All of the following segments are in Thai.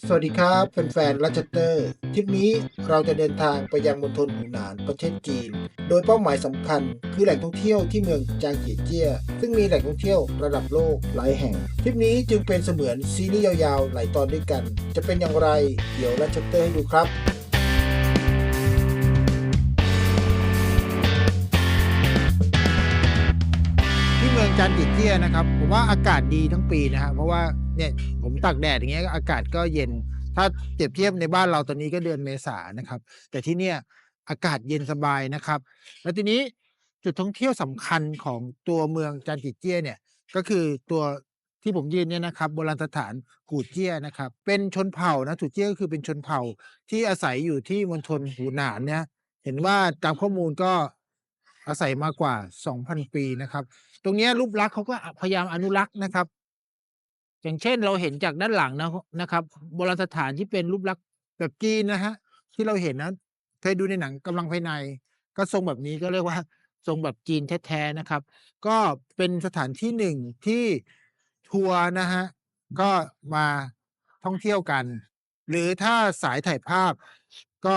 สวัสดีครับแฟนๆรัชเตอร์ ทริปนี้เราจะเดินทางไปยังมณฑลหูหนานประเทศจีน โดยเป้าหมายสำคัญ คือแหล่งท่องเที่ยวที่เมืองจางเจียเจีย ซึ่งมีแหล่งท่องเที่ยวระดับโลกหลายแห่ง ทริปนี้จึงเป็นเสมือนซีรีส์ยาวๆ หลายตอนด้วยกัน จะเป็นอย่างไร เดี๋ยวรัชเตอร์ให้ดูครับที่เมืองจันจิเจียนะครับผมว่าอากาศดีทั้งปีนะครับเพราะว่า เนี่ย ผมตากแดดอย่างเงี้ยอากาศก็เย็น ถ้าเปรียบเทียบในบ้านเราตอนนี้ก็เดือนเมษานะครับ แต่ที่เนี่ยอากาศเย็นสบายนะครับ แล้วทีนี้จุดท่องเที่ยวสำคัญของตัวเมืองจันจิเจี้ยเนี่ยก็คือตัวที่ผมยืนเนี่ยนะครับโบราณสถานกูเจี้ยนะครับ เป็นชนเผ่านะถูเจี้ยก็คือเป็นชนเผ่าที่อาศัยอยู่ที่มณฑลหูหนานเนี่ย เห็นว่าตามข้อมูลก็อาศัยมากกว่า 2,000 ปีนะครับ ตรงนี้รูปลักษณ์เขาก็พยายามอนุรักษ์นะครับ อย่างเช่นเราเห็นจากด้านหลังนะนะครับโบราณสถานที่เป็นรูปลักษณ์แบบจีนนะฮะที่เราเห็นนะเคยดูในหนังกำลังภายใน ก็ทรงแบบนี้ก็เรียกว่าทรงแบบจีนแท้ๆนะครับ ก็เป็นสถานที่หนึ่งที่ทัวร์นะฮะก็มาท่องเที่ยวกัน หรือถ้าสายถ่ายภาพ ก็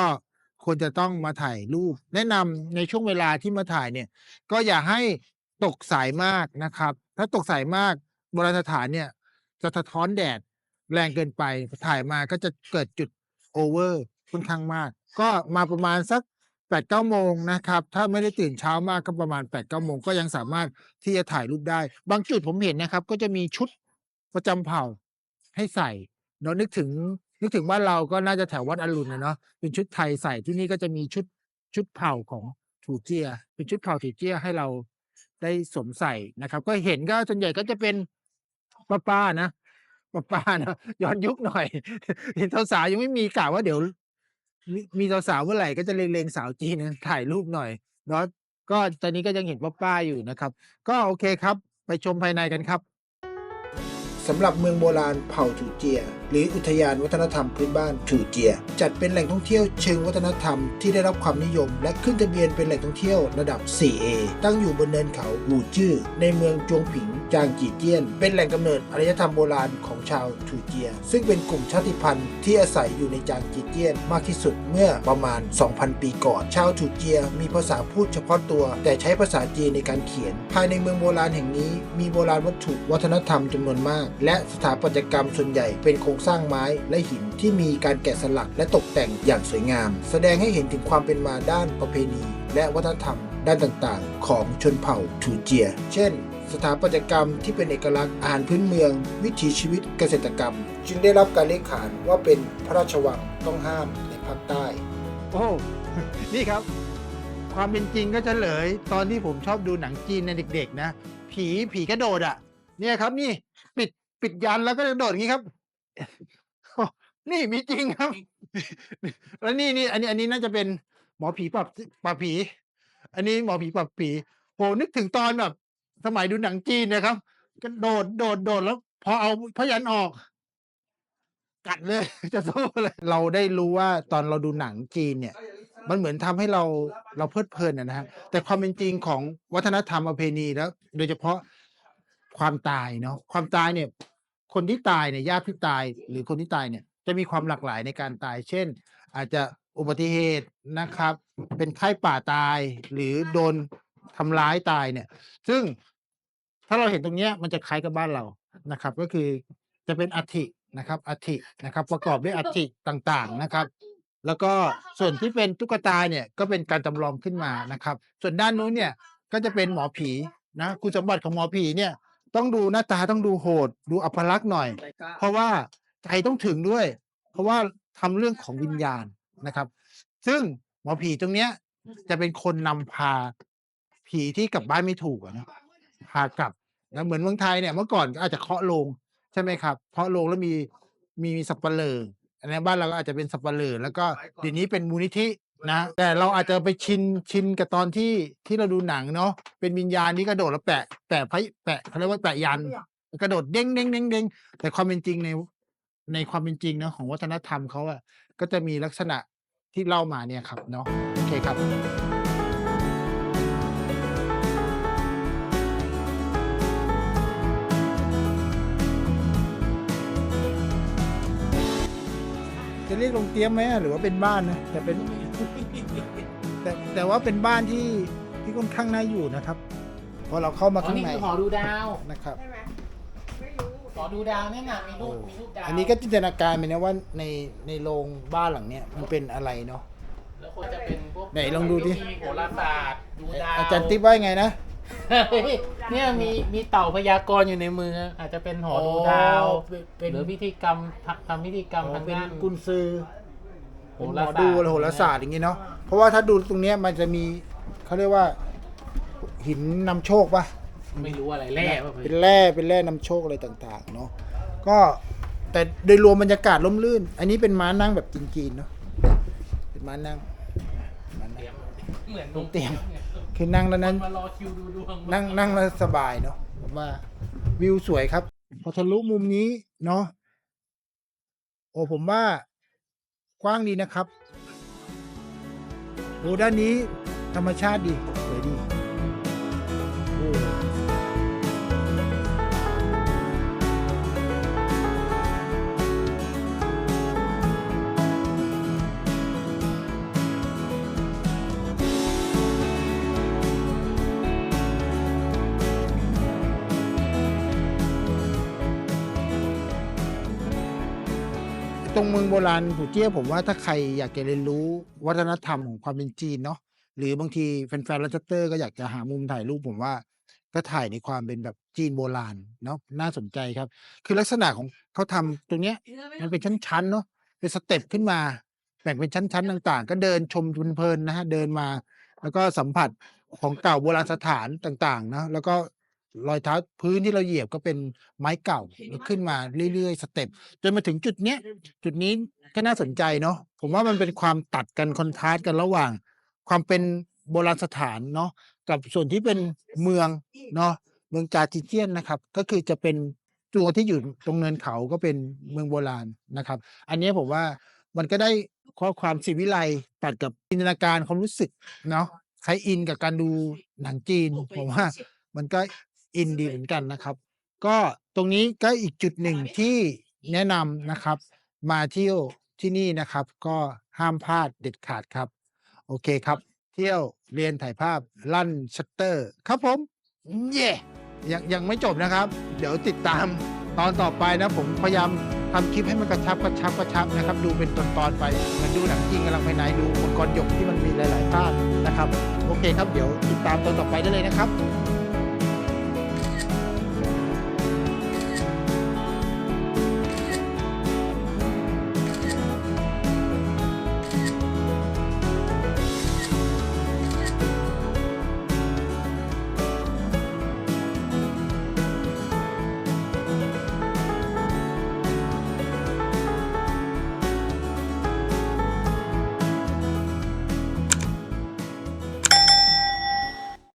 ควรจะต้องมาถ่ายรูป แนะนำในช่วงเวลาที่มาถ่ายเนี่ย ก็อย่าให้ตกสายมากนะครับ ถ้าตกสายมากโบราณสถานเนี่ย จะสะท้อนแดดแรงเกินไปถ่ายมาก็จะเกิดจุดโอเวอร์ค่อนข้างมาก ก็มาประมาณสักแปดเก้าโมงนะครับ ถ้าไม่ได้ตื่นเช้ามากก็ประมาณแปดเก้าโมงก็ยังสามารถที่จะถ่ายรูปได้ บางจุดผมเห็นนะครับ ก็จะมีชุดประจำเผ่าให้ใส่เรานึกถึง นึกถึงบ้าเราก็น่าจะแถววัดอรุณนะเนาะเป็นชุดไทยใส่ที่นี่ก็จะมีชุดชุดเผ่าของถูเจีย เป็นชุดเผ่าถูเจียให้เราได้สวมใส่นะครับ ก็เห็นก็ส่วนใหญ่ก็จะเป็น ป้าป้าๆนะป้าป้าๆนะย้อนยุคหน่อย เห็นสาวๆยังไม่มีกล่าวว่าเดี๋ยว มีสาวๆเมื่อไหร่ก็จะเล็งสาวจีนถ่ายรูปหน่อยเนาะก็ตอนนี้ก็ยังเห็นป้าๆอยู่นะครับ ก็โอเคครับ ไปชมภายในกันครับสำหรับเมืองโบราณเผ่าจูเจียหรืออุทยานวัฒนธรรมพื้นบ้านถูเจีย จัดเป็นแหล่งท่องเที่ยวเชิงวัฒนธรรมที่ได้รับความนิยม และขึ้นทะเบียนเป็นแหล่งท่องเที่ยวระดับ 4A ตั้งอยู่บนเนินเขาหมู่จื้อในเมืองจวงผิงจางจีเจียน เป็นแหล่งกำเนิดอารยธรรมโบราณของชาวถูเจีย ซึ่งเป็นกลุ่มชาติพันธุ์ที่อาศัยอยู่ในจางจีเจียนมากที่สุดเมื่อประมาณ 2,000 ปีก่อน ชาวถูเจียมีภาษาพูดเฉพาะตัว แต่ใช้ภาษาจีนในการเขียน ภายในเมืองโบราณแห่งนี้ มีโบราณวัตถุวัฒนธรรมจำนวนมาก และสถาปัตยกรรมส่วนใหญ่เป็นโครงสร้างไม้และหินที่มีการแกะสลักและตกแต่งอย่างสวยงาม แสดงให้เห็นถึงความเป็นมาด้านประเพณี และวัฒนธรรมด้านต่างๆ ของชนเผ่าถูเจีย เช่น สถาปัตยกรรมที่เป็นเอกลักษณ์อาหารพื้นเมือง วิถีชีวิตเกษตรกรรม จึงได้รับการเรียกขานว่าเป็นพระราชวังต้องห้ามในภาคใต้ โอ้ นี่ครับ ความเป็นจริงก็จะเลย ตอนที่ผมชอบดูหนังจีนในเด็ก ๆ นะ ผีผีกระโดดอะ เนี่ยครับนี่ ปิดปิดยันแล้วก็กระโดดอย่างนี้ครับ นี่มีจริงครับ แล้วนี่นี่อันนี้อันนี้น่าจะเป็นหมอผีปรับปราบผี อันนี้หมอผีปรับผีโหนึกถึงตอนแบบ สมัยดูหนังจีนนะครับกระโดดโดดโดดแล้ว พอเอาพยันออก กัดเลย จะสู้เลยเราได้รู้ว่าตอนเราดูหนังจีนเนี่ย มันเหมือนทำให้เราเราเพลิดเพลินอะนะฮะแต่ความเป็นจริงของวัฒนธรรมประเพณีแล้ว โดยเฉพาะความตายเนาะความตายเนี่ย คนที่ตายเนี่ยญาติที่ตายหรือคนที่ตายเนี่ยจะมีความหลากหลายในการตาย เช่น อาจจะอุบัติเหตุนะครับ เป็นไข้ป่าตายหรือโดนทำร้ายตายเนี่ย ซึ่งถ้าเราเห็นตรงเนี้ยมันจะคล้ายกับบ้านเรานะครับ ก็คือจะเป็นอัฐินะครับอัฐินะครับ ประกอบด้วยอัฐิต่างๆนะครับ แล้วก็ส่วนที่เป็นตุ๊กตาเนี่ยก็เป็นการจำลองขึ้นมานะครับ ส่วนด้านนู้นเนี่ยก็จะเป็นหมอผีนะคุณสมบัติของหมอผีเนี่ย ต้องดูหน้าตาต้องดูโหด ดูอัปลักษณ์หน่อย เพราะว่าใจต้องถึงด้วย เพราะว่าทำเรื่องของวิญญาณนะครับ ซึ่งหมอผีตรงเนี้ย จะเป็นคนนำพาผีที่กลับบ้านไม่ถูกอะเนาะพากลับนะเหมือนเมืองไทยเนี่ยเมื่อก่อนก็อาจจะเคาะโลงใช่ไหมครับเคาะโลงแล้วมีมีสับปะเลออันนี้บ้านเราก็อาจจะเป็นสับปะเลอแล้วก็เดี๋ยวนี้เป็นมูลนิธิ นะแต่เราอาจจะไปชินชินกับตอนที่ที่เราดูหนังเนาะเป็นวิญญาณที่กระโดดแล้วแปะแปะพระแปะเขาเรียกว่าแปะยัน กระโดดเด้งเด้งเด้งเด้งแต่ความเป็นจริงในในความเป็นจริงนะของวัฒนธรรมเขาอะก็จะมีลักษณะที่เล่ามาเนี่ยครับเนาะโอเคครับ จะเรียกโรงเตรียมไหมหรือว่าเป็นบ้านนะแต่เป็นแต่แต่ว่าเป็นบ้านที่ที่ค่อนข้างน่าอยู่นะครับพอเราเข้ามาอ๋อข้างนี่ในคือหอดูดาวนะครับ ใช่ไหมไม่รู้หอดูดาวเนี่ยนะมีรูปมีรูปดาวอันนี้ก็จินตนาการไปนะว่าในในโรงบ้านหลังเนี้ยมันเป็นอะไรเนาะ แล้วควรจะเป็นพวกไหนลองดูดิ มีโหราศาสตร์ดูดาวอาจารย์ติ๊บว่าไงนะ เฮ้ยเนี่ยมีมีเต่าพยากรณ์อยู่ในมือ อาจจะเป็นหอดูดาวเป็นหรือพิธีกรรมทำทำพิธีกรรมทางเป็นด้านกุนซือโหเป็นหมราอศาสตร์ดูโหราศาสตร์อย่างงี้เนาะเพราะว่าถ้าดูตรงเนี้ยมันจะมีเขาเรียกว่า หินนำโชคปะไม่รู้อะไรแร่ป่ะเป็นแร่เป็นแร่นำโชคอะไรต่าง ๆ เนาะก็แต่โดยรวมบรรยากาศร่มรื่น อันนี้เป็นม้านั่งแบบจีนๆเนาะเป็นม้านั่งม้านั่งเหมือนตรงเตียง คือนั่งแล้วนั้น มารอคิวดูดวงนั่งนั่งแล้วสบายเนาะผมว่าวิวสวยครับ พอทะลุมุมนี้เนาะโอ้ผมว่ากว้างดีนะครับโอ้ด้านนี้ธรรมชาติดี ตรงเมืองโบราณผูเจี้ยผมว่าถ้าใครอยากจะเรียนรู้วัฒนธรรมของความเป็นจีนเนาะหรือบางทีแฟนๆลัสเตอร์ก็อยากจะหามุมถ่ายรูปผมว่า ก็ถ่ายในความเป็นแบบจีนโบราณเนาะน่าสนใจครับ คือลักษณะของเขาทำตรงเนี้ยมันเป็นชั้นๆเนาะเป็นสเต็ปขึ้นมาแบ่งเป็นชั้นๆต่างๆ ก็เดินชมเพลินๆนะฮะเดินมา แล้วก็สัมผัสของเก่าโบราณสถานต่างๆนะแล้วก็ รอยเท้าพื้นที่เราเหยียบก็เป็นไม้เก่าขึ้นมาเรื่อยๆ สเต็ปจนมาถึงจุดเนี้ยจุดนี้ก็น่าสนใจเนาะผมว่ามันเป็นความตัดกันคอนทราสต์กันระหว่าง ความเป็นโบราณสถานเนาะกับส่วนที่เป็นเมืองเนาะเมืองจาจิเจียนนะครับ ก็คือจะเป็นตัวที่อยู่ตรงเนินเขาก็เป็นเมืองโบราณนะครับ อันนี้ผมว่ามันก็ได้ข้อความศิวิไลย์ตัดกับจินตนาการความรู้สึกเนาะใช้อินกับการดูหนังจีนผมว่ามันก็ อินดีเหมือนกันนะครับ ก็ตรงนี้ก็อีกจุดหนึ่งที่แนะนำนะครับ มาเที่ยวที่นี่นะครับ ก็ห้ามพลาดเด็ดขาดครับ โอเคครับ เที่ยวเรียนถ่ายภาพลั่นชัตเตอร์ ครับผม เย่ยังยังไม่จบนะครับ เดี๋ยวติดตามตอนต่อไปนะผมพยายามทำคลิปให้มันกระชับกระชับกระชับนะครับ ดูเป็นตอนๆไปเหมือนดูหนังจริงกำลังภายในดูมังกรหยกที่มันมีหลาย ๆ ภาคนะครับ โอเคครับเดี๋ยวติดตามตอนต่อไปได้เลยนะครับ